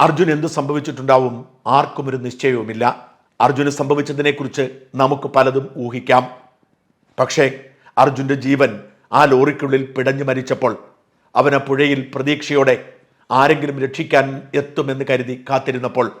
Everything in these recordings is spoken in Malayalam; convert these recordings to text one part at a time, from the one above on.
അർജുൻ എന്ത് സംഭവിച്ചിട്ടുണ്ടാവും? ആർക്കും ഒരു നിശ്ചയവുമില്ല. അർജുന് സംഭവിച്ചതിനെക്കുറിച്ച് നമുക്ക് പലതും ഊഹിക്കാം. പക്ഷേ അർജുന്റെ ജീവൻ ആ ലോറിക്കുള്ളിൽ പിടഞ്ഞു മരിച്ചപ്പോൾ അവൻ ആ പുഴയിൽ പ്രതീക്ഷയോടെ ആരെങ്കിലും രക്ഷിക്കാൻ എത്തുമെന്ന് കരുതി കാത്തിരുന്നപ്പോൾ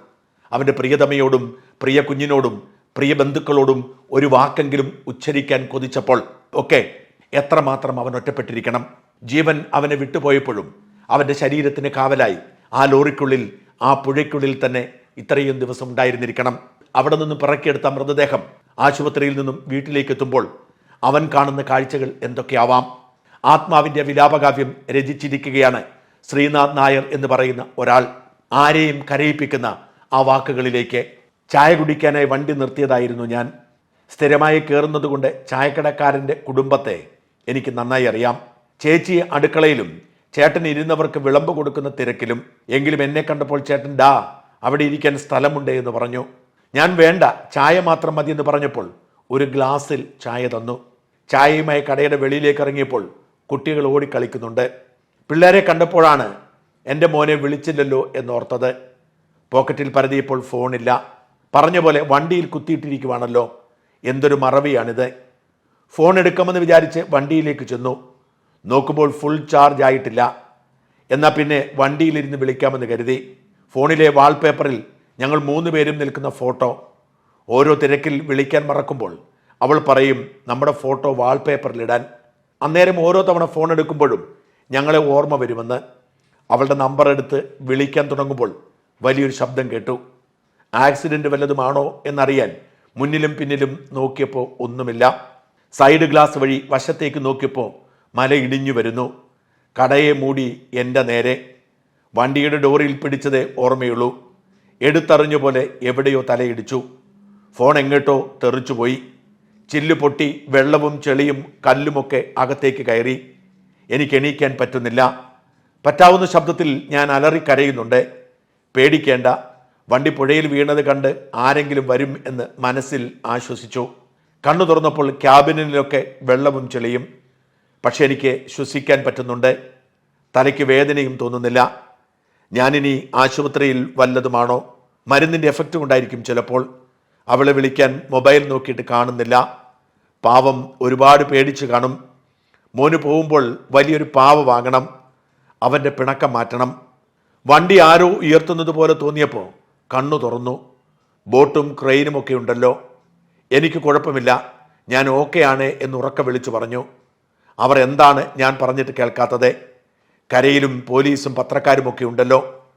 അവന്റെ പ്രിയതമയോടും പ്രിയ കുഞ്ഞിനോടും പ്രിയ ബന്ധുക്കളോടും ഒരു വാക്കെങ്കിലും ഉച്ചരിക്കാൻ കൊതിച്ചപ്പോൾ ഒക്കെ എത്രമാത്രം അവൻ ഒറ്റപ്പെട്ടിരിക്കണം. ജീവൻ അവനെ വിട്ടുപോയപ്പോഴും അവന്റെ ശരീരത്തിന് കാവലായി ആ ലോറിക്കുള്ളിൽ ആ പുഴയ്ക്കുള്ളിൽ തന്നെ ഇത്രയും ദിവസം ഉണ്ടായിരുന്നിരിക്കണം. അവിടെ നിന്നും പിറക്കിയെടുത്ത മൃതദേഹം ആശുപത്രിയിൽ നിന്നും വീട്ടിലേക്ക് എത്തുമ്പോൾ അവൻ കാണുന്ന കാഴ്ചകൾ എന്തൊക്കെയാവാം? ആത്മാവിന്റെ വിലാപകാവ്യം രചിച്ചിരിക്കുകയാണ് ശ്രീനാഥ് നായർ എന്ന് പറയുന്ന ഒരാൾ. ആരെയും കരയിപ്പിക്കുന്ന ആ വാക്കുകളിലേക്ക് ചായ കുടിക്കാനായി വണ്ടി നിർത്തിയതായിരുന്നു ഞാൻ. സ്ഥിരമായി കയറുന്നതുകൊണ്ട് ചായക്കടക്കാരന്റെ കുടുംബത്തെ എനിക്ക് നന്നായി അറിയാം. ചേച്ചി അടുക്കളയിലും ചേട്ടൻ ഇരുന്നവർക്ക് വിളമ്പ് കൊടുക്കുന്ന തിരക്കിലും എങ്കിലും എന്നെ കണ്ടപ്പോൾ ചേട്ടൻ ഡാ അവിടെ ഇരിക്കാൻ സ്ഥലമുണ്ട് എന്ന് പറഞ്ഞു. ഞാൻ വേണ്ട ചായ മാത്രം മതി എന്ന് പറഞ്ഞപ്പോൾ ഒരു ഗ്ലാസ്സിൽ ചായ തന്നു. ചായയുമായി കടയുടെ വെളിയിലേക്ക് ഇറങ്ങിയപ്പോൾ കുട്ടികൾ ഓടിക്കളിക്കുന്നുണ്ട്. പിള്ളേരെ കണ്ടപ്പോഴാണ് എന്റെ മോനെ വിളിച്ചില്ലല്ലോ എന്നോർത്തത്. പോക്കറ്റിൽ പരതിയപ്പോൾ ഫോണില്ല. പറഞ്ഞ പോലെ വണ്ടിയിൽ കുത്തിയിട്ടിരിക്കുവാണല്ലോ. എന്തൊരു മറവിയാണിത്. ഫോൺ എടുക്കാമെന്ന് വിചാരിച്ച് വണ്ടിയിലേക്ക് ചെന്നു. നോക്കുമ്പോൾ ഫുൾ ചാർജ് ആയിട്ടില്ല. എന്നാൽ പിന്നെ വണ്ടിയിലിരുന്ന് വിളിക്കാമെന്ന് കരുതി. ഫോണിലെ വാൾപേപ്പറിൽ ഞങ്ങൾ മൂന്ന് പേരും നിൽക്കുന്ന ഫോട്ടോ ഓരോ തിരക്കിൽ വിളിക്കാൻ മറക്കുമ്പോൾ അവൾ പറയും നമ്മുടെ ഫോട്ടോ വാൾപേപ്പറിലിടാൻ അന്നേരം ഓരോ തവണ ഫോൺ എടുക്കുമ്പോഴും ഞങ്ങളെ ഓർമ്മ വരുമെന്ന് അവളുടെ നമ്പർ എടുത്ത് വിളിക്കാൻ തുടങ്ങുമ്പോൾ വലിയൊരു ശബ്ദം കേട്ടു. ആക്സിഡന്റ് വല്ലതുമാണോ? എന്നറിയാൻ മുന്നിലും പിന്നിലും നോക്കിയപ്പോൾ ഒന്നുമില്ല. സൈഡ് ഗ്ലാസ് വഴി വശത്തേക്ക് നോക്കിയപ്പോൾ മല ഇടിഞ്ഞു വരുന്നു. കടയെ മൂടി എന്റെ നേരെ. വണ്ടിയുടെ ഡോറിൽ പിടിച്ചതേ ഓർമ്മയുള്ളൂ. എടുത്തറിഞ്ഞ പോലെ എവിടെയോ തലയിടിച്ചു. ഫോൺ എങ്ങോട്ടോ തെറിച്ചുപോയി ചില്ല് പൊട്ടി വെള്ളവും ചെളിയും കല്ലുമൊക്കെ അകത്തേക്ക് കയറി. എനിക്ക് എണീക്കാൻ പറ്റുന്നില്ല. പറ്റാവുന്ന ശബ്ദത്തിൽ ഞാൻ അലറി കരയുന്നുണ്ട് പേടിക്കേണ്ട. വണ്ടി പുഴയിൽ വീണത് കണ്ട് ആരെങ്കിലും വരും എന്ന് മനസ്സിൽ ആശ്വസിച്ചു. കണ്ണു തുറന്നപ്പോൾ ക്യാബിനിലൊക്കെ വെള്ളവും ചെളിയും പക്ഷെ എനിക്ക് ശ്വസിക്കാൻ പറ്റുന്നുണ്ട്. തലയ്ക്ക് വേദനയും തോന്നുന്നില്ല. ഞാനിനി ആശുപത്രിയിൽ വല്ലതുമാണോ? മരുന്നിന്റെ എഫക്റ്റ് കൊണ്ടായിരിക്കും ചിലപ്പോൾ. അവളെ വിളിക്കാൻ മൊബൈൽ നോക്കിയിട്ട് കാണുന്നില്ല. പാവം ഒരുപാട് പേടിച്ച് കാണും. മോന് പോകുമ്പോൾ വലിയൊരു പാവ വാങ്ങണം. അവന്റെ പിണക്കം മാറ്റണം. വണ്ടി ആരോ ഉയർത്തുന്നത് പോലെ തോന്നിയപ്പോൾ കണ്ണു തുറന്നു. ബോട്ടും ക്രെയിനും ഒക്കെ ഉണ്ടല്ലോ. എനിക്ക് കുഴപ്പമില്ല. ഞാൻ ഓക്കെയാണ് എന്ന് ഉറക്കെ വിളിച്ചു പറഞ്ഞു. അവർ എന്താണ് ഞാൻ പറഞ്ഞിട്ട് കേൾക്കാത്തത്? കരയിലും പോലീസും പത്രക്കാരുമൊക്കെ ഉണ്ടല്ലോ.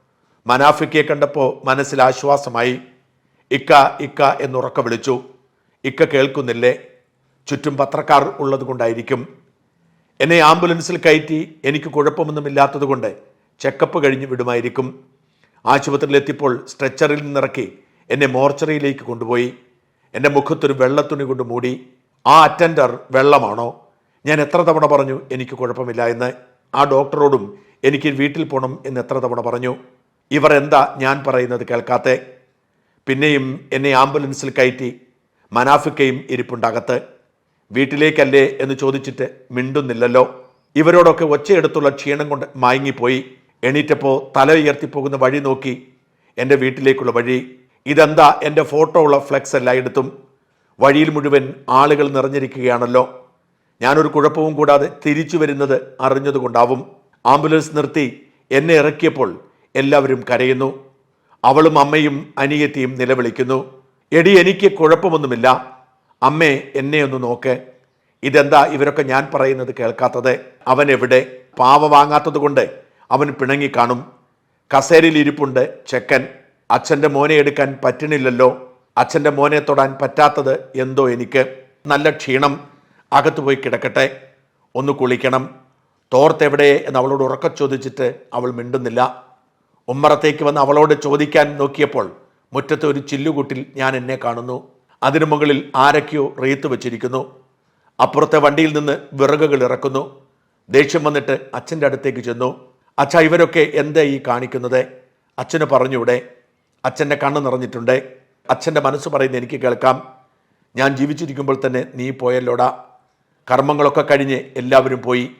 മനാഫിക്കയെ കണ്ടപ്പോൾ മനസ്സിൽ ആശ്വാസമായി. ഇക്ക ഇക്ക എന്നുറക്ക വിളിച്ചു. ഇക്ക കേൾക്കുന്നില്ലേ? ചുറ്റും പത്രക്കാർ ഉള്ളതുകൊണ്ടായിരിക്കും. എന്നെ ആംബുലൻസിൽ കയറ്റി എനിക്ക് കുഴപ്പമൊന്നുമില്ലാത്തത് കൊണ്ട് ചെക്കപ്പ് കഴിഞ്ഞ് വിടുമായിരിക്കും. ആശുപത്രിയിലെത്തിയപ്പോൾ സ്ട്രെച്ചറിൽ നിന്നിറക്കി എന്നെ മോർച്ചറിയിലേക്ക് കൊണ്ടുപോയി. എന്റെ മുഖത്തൊരു വെള്ളത്തുണി കൊണ്ട് മൂടി. ആ അറ്റൻഡർ വെള്ളമാണോ? ഞാൻ എത്ര തവണ പറഞ്ഞു എനിക്ക് കുഴപ്പമില്ല എന്ന്? ആ ഡോക്ടറോടും എനിക്ക് വീട്ടിൽ പോകണം എന്ന് എത്ര തവണ പറഞ്ഞു? ഇവർ എന്താ ഞാൻ പറയുന്നത് കേൾക്കാത്തെ? പിന്നെയും എന്നെ ആംബുലൻസിൽ കയറ്റി മനാഫിക്കയും ഇരിപ്പുണ്ടകത്ത്. വീട്ടിലേക്കല്ലേ എന്ന് ചോദിച്ചിട്ട് മിണ്ടുന്നില്ലല്ലോ. ഇവരോടൊക്കെ ഒച്ചയെടുത്തുള്ള ക്ഷീണം കൊണ്ട് മയങ്ങിപ്പോയി. എണീറ്റപ്പോൾ തല ഉയർത്തിപ്പോകുന്ന വഴി നോക്കി. എന്റെ വീട്ടിലേക്കുള്ള വഴി. ഇതെന്താ എന്റെ ഫോട്ടോ ഉള്ള ഫ്ലെക്സ് എല്ലായിടത്തും വഴിയിൽ മുഴുവൻ ആളുകൾ നിറഞ്ഞിരിക്കുകയാണല്ലോ. ഞാനൊരു കുഴപ്പവും കൂടാതെ തിരിച്ചു വരുന്നത് അറിഞ്ഞതുകൊണ്ടാവും. ആംബുലൻസ് നിർത്തി എന്നെ ഇറക്കിയപ്പോൾ എല്ലാവരും കരയുന്നു. അവളും അമ്മയും അനിയത്തിയും നിലവിളിക്കുന്നു. എടി എനിക്ക് കുഴപ്പമൊന്നുമില്ല. അമ്മേ എന്നെ ഒന്ന് നോക്ക്. ഇതെന്താ ഇവരൊക്കെ ഞാൻ പറയുന്നത് കേൾക്കാത്തത്? അവൻ എവിടെ? പാവ വാങ്ങാത്തത് കൊണ്ട് അവൻ പിണങ്ങി കാണും. കസേരയിൽ ഇരിപ്പുണ്ട് ചെക്കൻ. അച്ഛന്റെ മോനെ എടുക്കാൻ പറ്റണില്ലല്ലോ. അച്ഛന്റെ മോനെ തൊടാൻ പറ്റാത്തത് എന്തോ എനിക്ക്. നല്ല ക്ഷീണം. അകത്ത് പോയി കിടക്കട്ടെ. ഒന്ന് കുളിക്കണം. തോർത്തെവിടെ എന്ന് അവളോട് ഉറക്ക ചോദിച്ചിട്ട് അവൾ മിണ്ടുന്നില്ല. ഉമ്മറത്തേക്ക് വന്ന് അവളോട് ചോദിക്കാൻ നോക്കിയപ്പോൾ മുറ്റത്തെ ഒരു ചില്ലുകൂട്ടിൽ ഞാൻ എന്നെ കാണുന്നു. അതിനു മുകളിൽ ആരൊക്കെയോ റീത്ത് വെച്ചിരിക്കുന്നു. അപ്പുറത്തെ വണ്ടിയിൽ നിന്ന് വിറകുകൾ ഇറക്കുന്നു. ദേഷ്യം വന്നിട്ട് അച്ഛന്റെ അടുത്തേക്ക് ചെന്നു. അച്ഛ ഇവരൊക്കെ എന്താ ഈ കാണിക്കുന്നത്? അച്ഛന് പറഞ്ഞൂടെ അച്ഛന്റെ കണ്ണ് നിറഞ്ഞിട്ടുണ്ട്. അച്ഛന്റെ മനസ്സ് പറയുന്നത് എനിക്ക് കേൾക്കാം. ഞാൻ ജീവിച്ചിരിക്കുമ്പോൾ തന്നെ നീ പോയല്ലോടാ. കർമ്മങ്ങളൊക്കെ കഴിഞ്ഞ് എല്ലാവരും പോയി.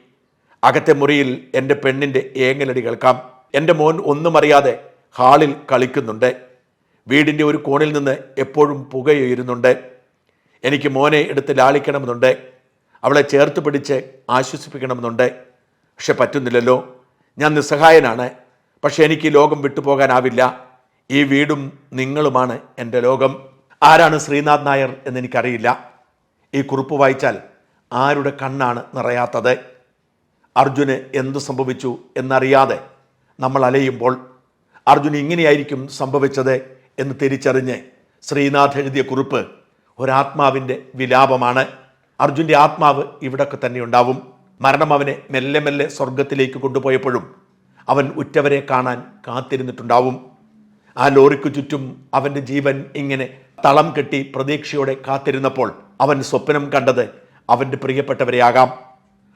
അകത്തെ മുറിയിൽ എന്റെ പെണ്ണിന്റെ ഏങ്ങലടി കേൾക്കാം. എന്റെ മോൻ ഒന്നും അറിയാതെ ഹാളിൽ കളിക്കുന്നുണ്ട്. വീടിന്റെ ഒരു കോണിൽ നിന്ന് എപ്പോഴും പുകയുയരുന്നുണ്ട് എനിക്ക് മോനെ എടുത്ത് ലാളിക്കണമെന്നുണ്ട്. അവളെ ചേർത്ത് പിടിച്ച് ആശ്വസിപ്പിക്കണമെന്നുണ്ട്. പക്ഷെ പറ്റുന്നില്ലല്ലോ. ഞാൻ നിസ്സഹായനാണ്. പക്ഷെ എനിക്ക് ലോകം വിട്ടുപോകാനാവില്ല. ഈ വീടും നിങ്ങളുമാണ് എന്റെ ലോകം. ആരാണ് ശ്രീനാഥ് നായർ എന്നെനിക്കറിയില്ല ഈ കുറിപ്പ് വായിച്ചാൽ ആരുടെ കണ്ണാണ് നിറയാത്തത്? അർജുന് എന്തു സംഭവിച്ചു എന്നറിയാതെ നമ്മൾ അലയുമ്പോൾ അർജുന് ഇങ്ങനെയായിരിക്കും സംഭവിച്ചത് എന്ന് തിരിച്ചറിഞ്ഞ് ശ്രീനാഥ് എഴുതിയ കുറിപ്പ് ഒരാത്മാവിന്റെ വിലാപമാണ്. അർജുന്റെ ആത്മാവ് ഇവിടൊക്കെ തന്നെ ഉണ്ടാവും. മരണം അവനെ മെല്ലെ മെല്ലെ സ്വർഗത്തിലേക്ക് കൊണ്ടുപോയപ്പോഴും അവൻ ഉറ്റവരെ കാണാൻ കാത്തിരുന്നിട്ടുണ്ടാവും. ആ ലോറിക്കു ചുറ്റും അവന്റെ ജീവൻ ഇങ്ങനെ തളം കെട്ടി പ്രതീക്ഷയോടെ കാത്തിരുന്നപ്പോൾ അവൻ സ്വപ്നം കണ്ടത് അവന്റെ പ്രിയപ്പെട്ടവരെയാകാം.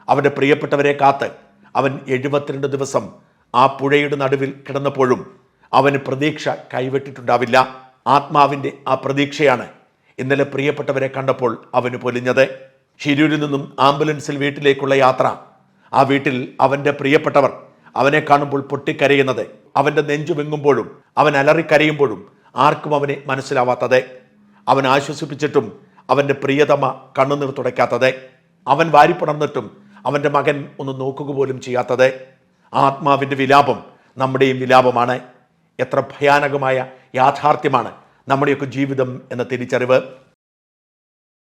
അവന്റെ പ്രിയപ്പെട്ടവരെ കാത്ത് അവൻ എഴുപത്തിരണ്ട് ദിവസം ആ പുഴയുടെ നടുവിൽ കിടന്നപ്പോഴും അവന് പ്രതീക്ഷ കൈവിട്ടിട്ടുണ്ടാവില്ല. ആത്മാവിന്റെ ആ പ്രതീക്ഷയാണ് ഇന്നലെ പ്രിയപ്പെട്ടവരെ കണ്ടപ്പോൾ അവന് പൊലിഞ്ഞത്. ഷിരൂരിൽ നിന്നും ആംബുലൻസിൽ വീട്ടിലേക്കുള്ള യാത്ര. ആ വീട്ടിൽ അവന്റെ പ്രിയപ്പെട്ടവർ അവനെ കാണുമ്പോൾ പൊട്ടിക്കരയുന്നത്. അവന്റെ നെഞ്ചു വെങ്ങുമ്പോഴും അവൻ അലറിക്കരയുമ്പോഴും ആർക്കും അവനെ മനസ്സിലാവാത്തത്. അവൻ ആശ്വസിപ്പിച്ചിട്ടും അവന്റെ പ്രിയതമ കണ്ണുനീർ തുടയ്ക്കാത്തത്. അവൻ വാരിപ്പണർന്നിട്ടും അവന്റെ മകൻ ഒന്ന് നോക്കുക പോലും ചെയ്യാത്തത്. ആത്മാവിന്റെ വിലാപം നമ്മുടെയും വിലാപമാണ്. എത്ര ഭയാനകമായ യാഥാർത്ഥ്യമാണ് നമ്മുടെയൊക്കെ ജീവിതം എന്ന തിരിച്ചറിവ്.